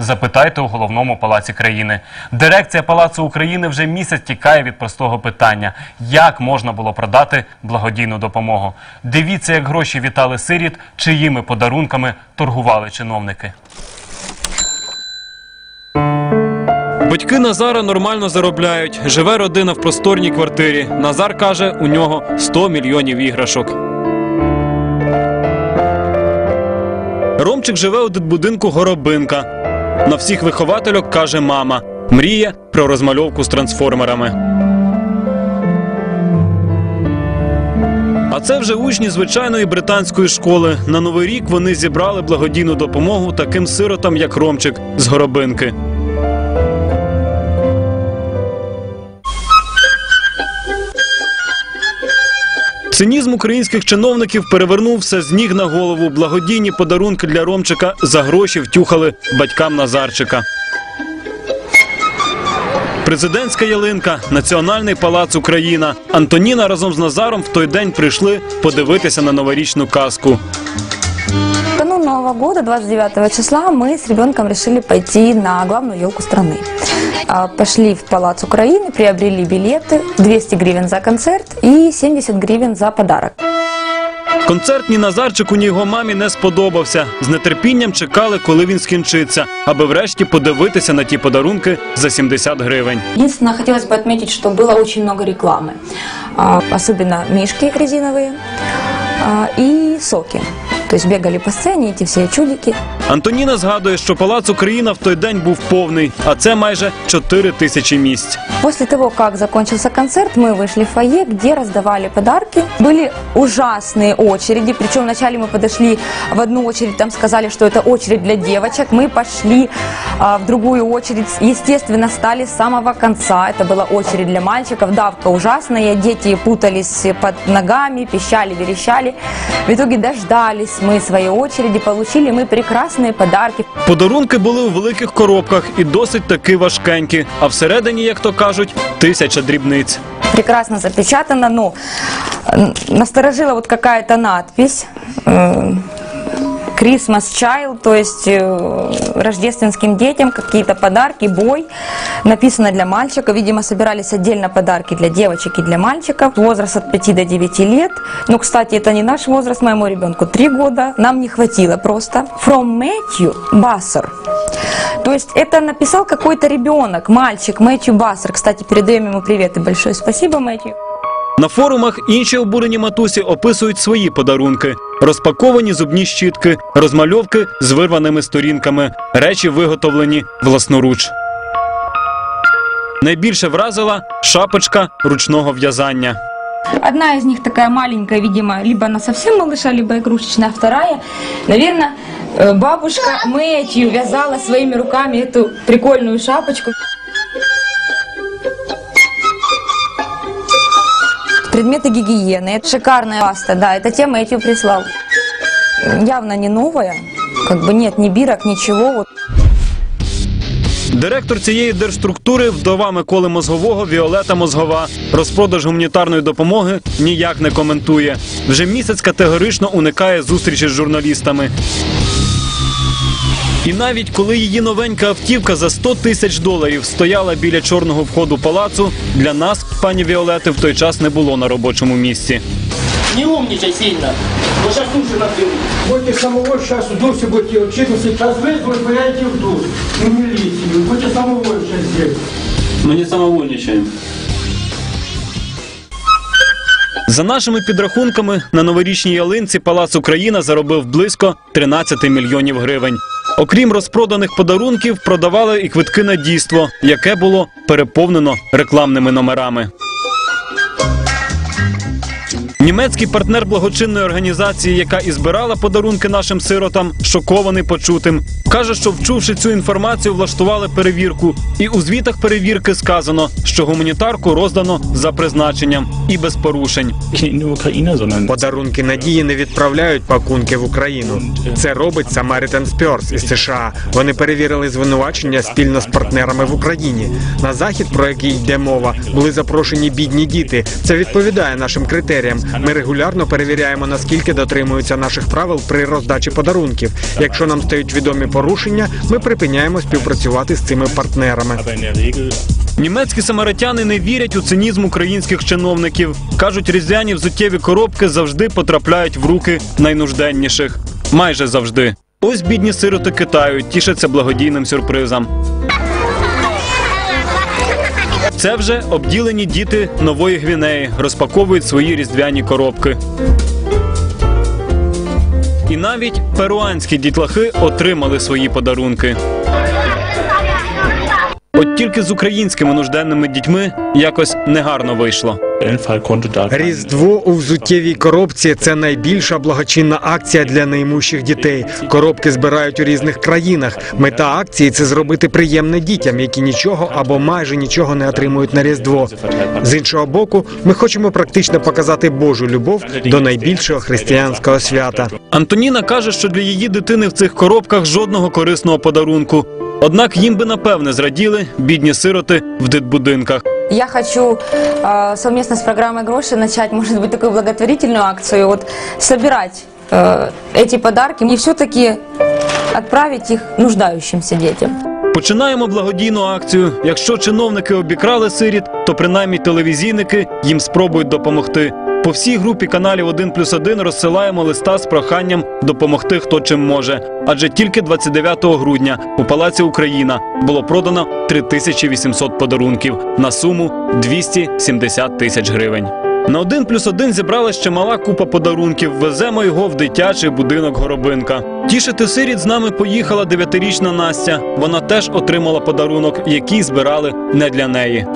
Запитайте у головному палаці країни. Дирекція Палацу України вже місяць тікає від простого питання: як можна було продати благодійну допомогу. Дивіться, як гроші вітали сиріт, чиїми подарунками торгували чиновники. Батьки Назара нормально заробляють. Живе родина в просторній квартирі. Назар каже, у нього 100 мільйонів іграшок. Ромчик живе у дитбудинку Горобинка. На всіх виховательок каже мама. Мріє про розмальовку з трансформерами. А це вже учні звичайної британської школи. На новий рік вони зібрали благодійну допомогу таким сиротам, як Ромчик з Горобинки. Цинізм українських чиновників перевернув все з ніг на голову. Благодійні подарунки для Ромчика за гроші втюхали батькам Назарчика. Президентська ялинка, Національний палац Україна. Антоніна разом з Назаром в той день прийшли подивитися на новорічну казку. Канун Нового года, 29 числа, мы с ребенком решили пойти на главную елку страны А, Пошли в Палац Украины, приобрели билеты, 200 гривен за концерт и 70 гривен за подарок. Концерт ні Назарчику, ні його мамі не сподобався. З нетерпінням чекали, коли він скінчиться, аби врешті подивитися на ті подарунки за 70 гривень. Единственное, хотелось бы отметить, что было очень много рекламы. А, Особенно мишки резиновые а, и соки. То есть бегали по сцене эти все чудики. Антоніна згадує, що палац Україна в той день був повний, а це майже 4 тисячі місць. После того, как закончился концерт, мы вышли в фойе, где раздавали подарки. Были ужасные очереди, причем вначале мы подошли в одну очередь, там сказали, что это очередь для девочек. Мы пошли а, в другую очередь, естественно, стали с самого конца. Это была очередь для мальчиков, давка ужасная, дети путались под ногами, пищали, верещали. В итоге дождались мы своей очереди, получили мы прекрасные подарки. Подарунки були у великих коробках і досить таки важкенькі. А всередині, як то кажуть, тисяча дрібниць. прекрасно запечатано, но э, насторожила вот какая-то надпись. э, Christmas Child, то есть э, рождественским детям какие-то подарки, бой. Написано для мальчика. Видимо, собирались отдельно подарки для девочек и для мальчиков. Возраст от 5 до 9 лет. Ну, кстати, это не наш возраст, моему ребенку 3 года. Нам не хватило просто. From Matthew Бассер. То есть это написал какой-то ребенок, мальчик Мэтью Бассер. Кстати, передаем ему привет и большое спасибо, Мэтью. На форумах інші обурені матусі описують свої подарунки: розпаковані зубні щітки, розмальовки з вирваними сторінками, речі виготовлені власноруч. Найбільше вразила шапочка ручного в'язання. Одна из них такая маленькая, видимо, либо она совсем малыша, либо игрушечная, а вторая, наверное, э, бабушка Мэтью вязала своими руками эту прикольную шапочку. Предметы гигиены. Это шикарная паста, да, это те Мэтью прислал. Явно не новая, как бы нет ни бирок, ничего. Вот Директор цієї держструктури, вдова Миколи Мозгового Віолета Мозгова, розпродаж гуманітарної допомоги ніяк не коментує. Вже місяць категорично уникає зустрічі з журналістами. І навіть коли її новенька автівка за 100 тисяч доларів стояла біля чорного входу палацу, для нас, пані Віолети, в той час не було на робочому місці. Не умничай сильно. Вот сейчас уши надули. Будете самого сейчас в душе будете учиться, сейчас вы возбавляете в душ, в милицию, будете самого сейчас здесь. Мы не самовольничаем. За нашими підрахунками, на новорічній ялинці Палац Україна заробив близько 13 мільйонів гривень. Окрім розпроданих подарунків, продавали і квитки на дійство, яке було переповнено рекламними номерами. Німецький партнер благочинної організації, яка і збирала подарунки нашим сиротам, шокований почутим. Каже, що вчувши цю інформацію, влаштували перевірку. І у звітах перевірки сказано, що гуманітарку роздано за призначенням і без порушень. Подарунки надії не відправляють пакунки в Україну. Це робить Samaritan Spurs із США. Вони перевірили звинувачення спільно з партнерами в Україні. На захід, про який йде мова, були запрошені бідні діти. Це відповідає нашим критеріям. Ми регулярно перевіряємо, наскільки дотримуються наших правил при роздачі подарунків. Якщо нам стають відомі порушення, ми припиняємо співпрацювати з цими партнерами. Німецькі самаритяни не вірять у цинізм українських чиновників. кажуть, різдвяні взуттєві коробки завжди потрапляють в руки найнужденніших. Майже завжди. Ось бідні сироти Китаю тішаться благодійним сюрпризам. Це вже обділені діти нової Гвінеї розпаковують свої різдвяні коробки. І навіть перуанські дітлахи отримали свої подарунки. От тільки з українськими нужденними дітьми якось негарно вийшло. Різдво у взуттєвій коробці це найбільша благочинна акція для наймущих дітей. Коробки збирають у різних країнах. Мета акції це зробити приємне дітям, які нічого або майже нічого не отримують на Різдво. З іншого боку, ми хочемо практично показати Божу любов до найбільшого християнського свята. Антоніна каже, що для її дитини в цих коробках жодного корисного подарунку. Однак їм би напевне зраділи бідні сироти в дитбудинках. Я хочу э, совместно с программой «Гроши» начать, может быть, такую благотворительную акцию, вот собирать э, эти подарки и все-таки отправить их нуждающимся детям. Починаємо благодійну акцію. Якщо чиновники обікрали сиріт, то принаймні телевізійники їм спробують допомогти. По всій групі каналів 1 плюс 1 розсилаємо листа з проханням допомогти хто чим може. Адже тільки 29 грудня у Палаці Україна було продано 3800 подарунків на суму 270 тисяч гривень. На 1 плюс 1 зібрала ще мала купа подарунків. Веземо його в дитячий будинок Горобинка. Тішити сиріт з нами поїхала дев'ятирічна Настя. Вона теж отримала подарунок, який збирали не для неї.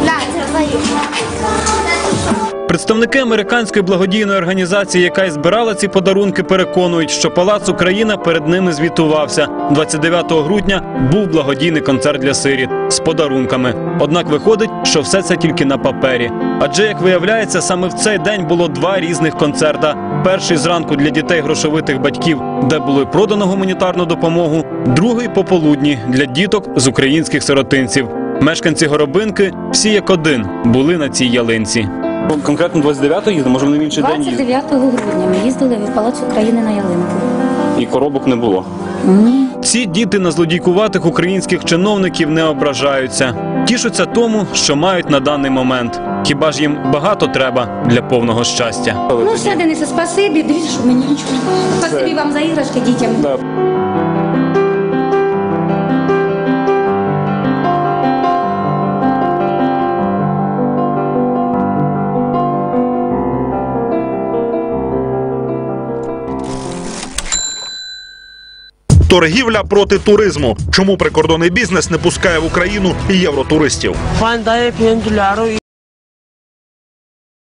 Представники американської благодійної організації, яка й збирала ці подарунки, переконують, що Палац Україна перед ними звітувався. 29 грудня був благодійний концерт для сиріт з подарунками. Однак виходить, що все це тільки на папері. Адже, як виявляється, саме в цей день було два різних концерта. Перший зранку для дітей грошовитих батьків, де було продано гуманітарну допомогу, другий пополудні для діток з українських сиротинців. Мешканці Горобинки всі як один були на цій ялинці. Конкретно 29-го їздили, може вони в інший 29 грудня ми їздили в Палац України на ялинку. і коробок не було. Ні. Ці діти на злодійкуватих українських чиновників не ображаються, тішуться тому, що мають на даний момент. Хіба ж їм багато треба для повного щастя? Ну все, Денисе, спасибі. Дивіться, що мені нічого. Спасибі вам за іграшки дітям. Торгівля проти туризму. Чому прикордонний бізнес не пускає в Україну євротуристів?